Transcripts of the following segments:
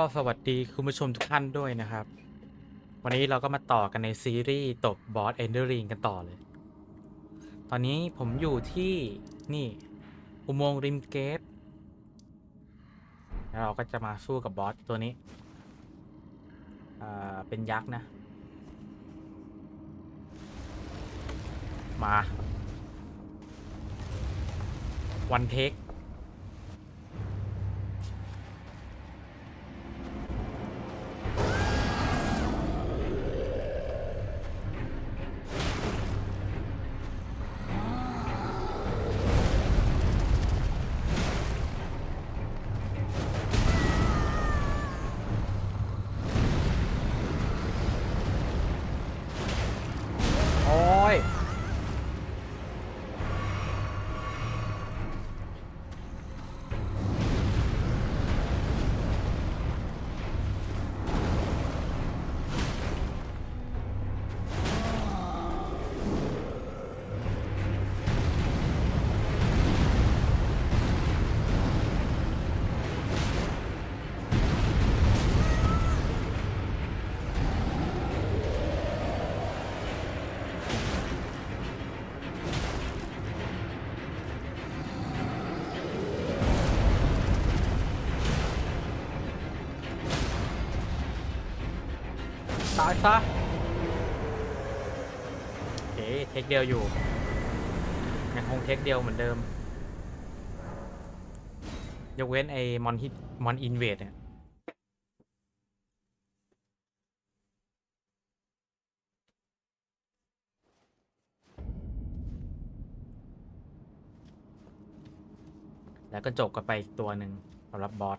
ก็สวัสดีคุณผู้ชมทุกท่านด้วยนะครับ วันนี้เราก็มาต่อกันในซีรีส์ตบบอสเอนเดอร์ริงกันต่อเลย ตอนนี้ผมอยู่ที่นี่อุโมงค์ริมเกตแล้วเราก็จะมาสู้กับบอสตัวนี้ อ่า เป็นยักษ์นะ มา วันเทค อ้ย ตายซะโอเคเทคเดียวอยู่ยังคงเทคเดียวเหมือนเดิม ยกเว้นไอ้มอนฮิตมอนอินเวดเนี่ยแล้วก็จบกันไปอีกตัวหนึ่งสำหรับบอส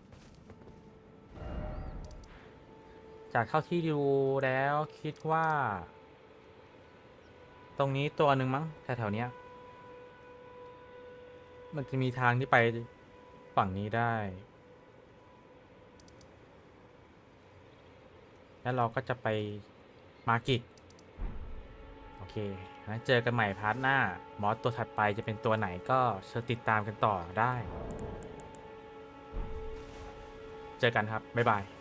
จากเท่าที่ดูแล้วคิดว่า ตรงนี้ตัวหนึ่งมั้งแถวๆเนี้ย มันจะมีทางที่ไปฝั่งนี้ได้ แล้วเราก็จะไปมาร์กิตโอเคงั้นเจอกันใหม่พาร์ทหน้า มอสตัวถัดไปจะเป็นตัวไหนก็เชิญติดตามกันต่อได้ เจอกันครับ บ๊ายบาย